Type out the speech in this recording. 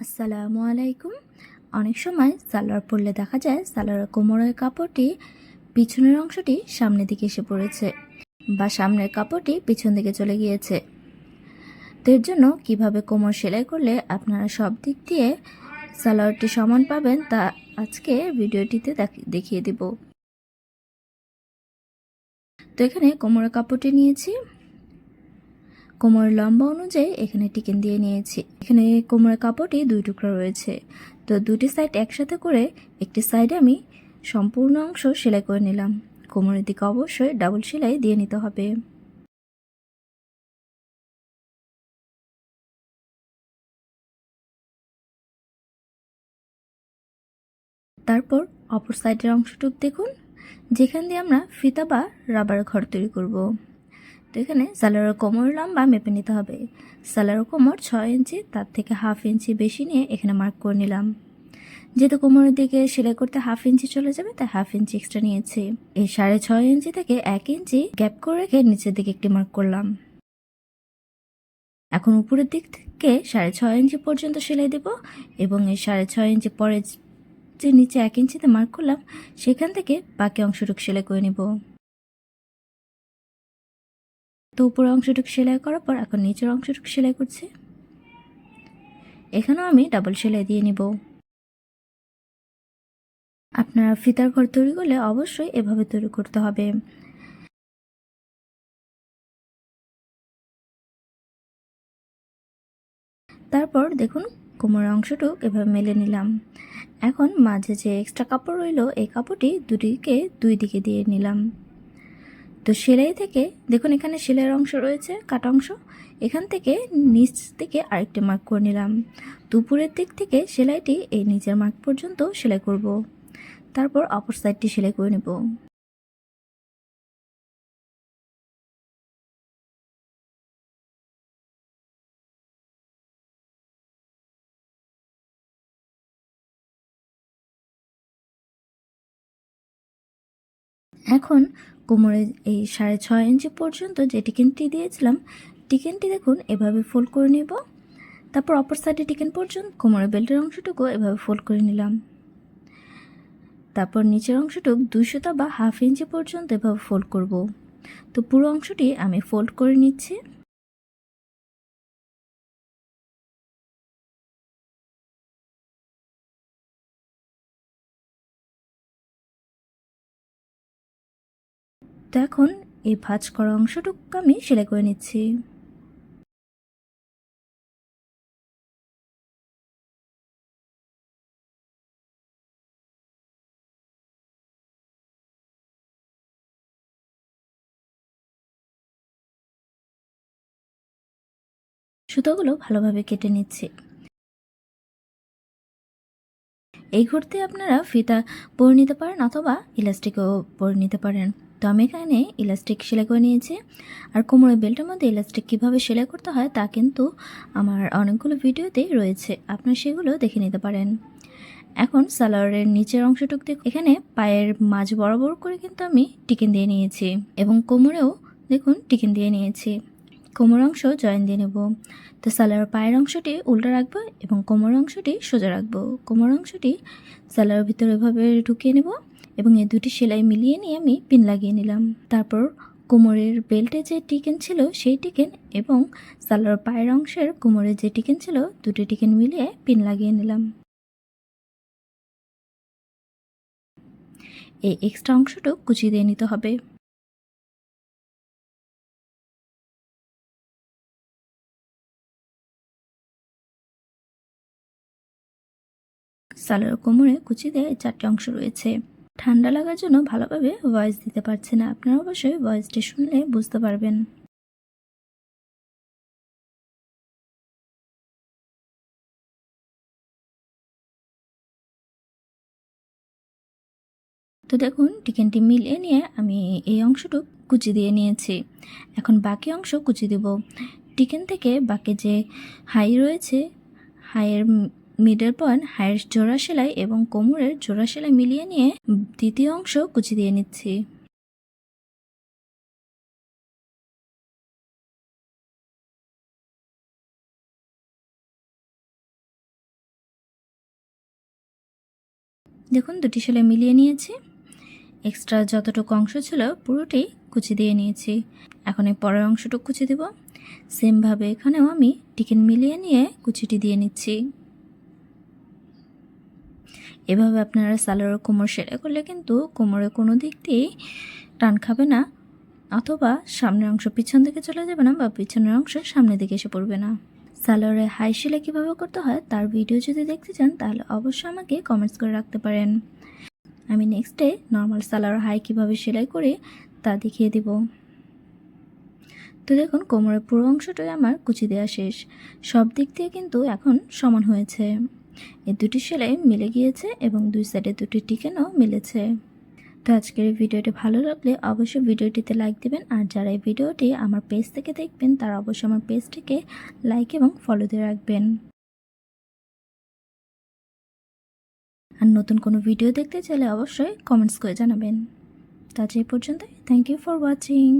আসসালামু আলাইকুম। অনেক সময় সালোয়ার পরলে দেখা যায় সালোয়ারের কোমরের কাপড়টি পিছনের অংশটি সামনের দিকে এসে পড়েছে বা সামনের কাপড়টি পিছন দিকে চলে গিয়েছে। এর জন্য কীভাবে কোমর সেলাই করলে আপনারা সব দিক দিয়ে সালোয়ারটি সমান পাবেন তা আজকে ভিডিওটিতে দেখ- দেখিয়ে দিব। তো এখানে কোমরের কাপড়টি নিয়েছি। কোমরের লম্বা অনুযায়ী এখানে টিকেন দিয়ে নিয়েছি। এখানে কোমরের কাপড়টি দুই টুকরো রয়েছে। তো দুটি সাইড একসাথে করে একটি সাইডে আমি সম্পূর্ণ অংশ সেলাই করে নিলাম। কোমরের দিকে অবশ্যই ডাবল সেলাই দিয়ে নিতে হবে। তারপর অপর সাইডের অংশটুক দেখুন, যেখান দিয়ে আমরা ফিতা বা রাবার ঘর তৈরি করব। তো এখানে সালোয়ারের কোমর লম্বা মেপে নিতে হবে। সালোয়ারের কোমর ছয় ইঞ্চি, তার থেকে হাফ ইঞ্চি বেশি নিয়ে এখানে মার্ক করে নিলাম। যেহেতু কোমরের দিকে সেলাই করতে হাফ ইঞ্চি চলে যাবে, তাই হাফ ইঞ্চি এক্সট্রা নিয়েছি। এই সাড়ে ছয় ইঞ্চি থেকে এক ইঞ্চি গ্যাপ করে রেখে নিচের দিকে একটি মার্ক করলাম। এখন উপরের দিক থেকে সাড়ে ছয় ইঞ্চি পর্যন্ত সেলাই দেব এবং এই সাড়ে ছয় ইঞ্চি পরে যে নিচে এক ইঞ্চিতে মার্ক করলাম, সেখান থেকে বাকি অংশটুকু সেলাই করে নিব। তো উপরের অংশটুকু সেলাই করার পর এখন নিচের অংশটুকু সেলাই করছি। এখানেও আমি ডাবল সেলাই দিয়ে নিব। আপনারা ফিতার ঘর তৈরি করলে অবশ্যই এভাবে তৈরি করতে হবে। তারপর দেখুন, কোমরের অংশটুক এভাবে মেলে নিলাম। এখন মাঝে যে এক্সট্রা কাপড় রইল, এই কাপড়টি দুটিকে দুই দিকে দিয়ে নিলাম। তো সেলাই থেকে, দেখুন এখানে সেলাইয়ের অংশ রয়েছে, কাটা অংশ। এখান থেকে নিচ থেকে আরেকটি মার্ক করে নিলাম। দুপুরের দিক থেকে সেলাইটি এই নিচের মার্ক পর্যন্ত সেলাই করব। তারপর অপর সাইডটি সেলাই করে নেব। এখন কোমরের এই সাড়ে ছয় ইঞ্চি পর্যন্ত যে টিকেনটি দিয়েছিলাম, টিকেনটি দেখুন, এভাবে ফোল্ড করে নেব। তারপর অপর সাইডে টিকেন পর্যন্ত, কোমরের বেল্টের অংশটুকু এভাবে ফোল্ড করে নিলাম। তারপর নিচের অংশটুকু দুইশোটা বা হাফ ইঞ্চি পর্যন্ত এভাবে ফোল্ড করব। তো পুরো অংশটি আমি ফোল্ড করে নিচ্ছি। তো এখন এই ভাঁজ করা অংশটুকু আমি সেলাই করে নিচ্ছি। সুতোগুলো ভালোভাবে কেটে নিচ্ছি। এই ঘুরতে আপনারা ফিতা পরে নিতে পারেন অথবা ইলাস্টিকও পরে নিতে পারেন। তো আমি এখানে ইলাস্টিক সেলাই করে নিয়েছি। আর কোমরের বেল্টের মধ্যে ইলাস্টিক কীভাবে সেলাই করতে হয় তা কিন্তু আমার অনেকগুলো ভিডিওতেই রয়েছে। আপনারা সেগুলো দেখে নিতে পারেন। এখন সালোয়ারের নিচের অংশটুক এখানে পায়ের মাঝ বরাবর করে কিন্তু আমি টিকেন দিয়ে নিয়েছি এবং কোমরেও দেখুন টিকেন দিয়ে নিয়েছি। কোমর অংশ জয়েন দিয়ে নেব। তো সালোয়ার পায়ের অংশটি উল্টো রাখব এবং কোমর অংশটি সোজা রাখব। কোমর অংশটি সালোয়ারের ভিতরে এভাবে ঢুকিয়ে নেব। এবং এই দুটি সেলাই মিলিয়ে নিয়ে আমি পিন লাগিয়ে নিলাম। তারপর কোমরের বেল্টে যে টিকেন ছিল সেই টিকেন এবং সালোয়ার পায়ের অংশের কোমরের যে টিকেন ছিল দুটি টিকেন মিলিয়ে পিন লাগিয়ে নিলাম। এই এক্সট্রা অংশটুকু কুচি দিয়ে নিতে হবে। সালোয়ার কোমরে কুচি দিয়ে চারটি অংশ রয়েছে। ঠান্ডা লাগার জন্য ভালোভাবে ভয়েস দিতে পারছে না। আপনারা অবশ্যই ভয়েসটি শুনলে বুঝতে পারবেন। তো দেখুন, টিকেনটি মিলিয়ে নিয়ে আমি এই অংশটুকু কুচি দিয়ে নিয়েছি। এখন বাকি অংশ কুচি দেব। টিকেন থেকে বাকি যে হাই রয়েছে হাইয়ের মিডল পয়েন্ট, হাইয়ের জোড়া সেলাই এবং কোমরের জোড়া সেলাই মিলিয়ে নিয়ে দ্বিতীয় অংশ কুচি দিয়ে নিচ্ছি। দেখুন, দুটি সেলাই মিলিয়ে নিয়েছি। এক্সট্রা যতটুকু অংশ ছিল পুরোটি কুচি দিয়ে নিয়েছি। এখন এই পরের অংশটুকু কুচি দেব। সেমভাবে এখানেও আমি টিকিন মিলিয়ে নিয়ে কুচিটি দিয়ে নিচ্ছি। এভাবে আপনারা সালোয়ার কোমর সেলাই করলে কিন্তু কোমরে কোনো দিক দিয়েই টান খাবে না, অথবা সামনের অংশ পিছন দিকে চলে যাবে না বা পিছনের অংশ সামনের দিকে এসে পড়বে না। সালোয়ারে হাই সেলাই কীভাবে করতে হয় তার ভিডিও যদি দেখতে চান তাহলে অবশ্যই আমাকে কমেন্টস করে রাখতে পারেন। আমি নেক্সট নেক্সটে নর্মাল সালোয়ার হাই কীভাবে সেলাই করি তা দেখিয়ে দিব। তো দেখুন কোমরের পুরো অংশটাই আমার কুচি দেওয়া শেষ। সব দিক দিয়ে কিন্তু এখন সমান হয়েছে। এই দুটি সেলাই মিলে গিয়েছে এবং দুই সাইডে দুটি টিকেনও মিলেছে। তো আজকের ভিডিওটি ভালো লাগলে অবশ্যই ভিডিওটিতে লাইক দেবেন। আর যারা এই ভিডিওটি আমার পেজ থেকে দেখবেন, তারা অবশ্যই আমার পেজটিকে লাইক এবং ফলো দিয়ে রাখবেন। আর নতুন কোনো ভিডিও দেখতে চাইলে অবশ্যই কমেন্টস করে জানাবেন। তো আজ এই পর্যন্ত থ্যাংক ইউ ফর ওয়াচিং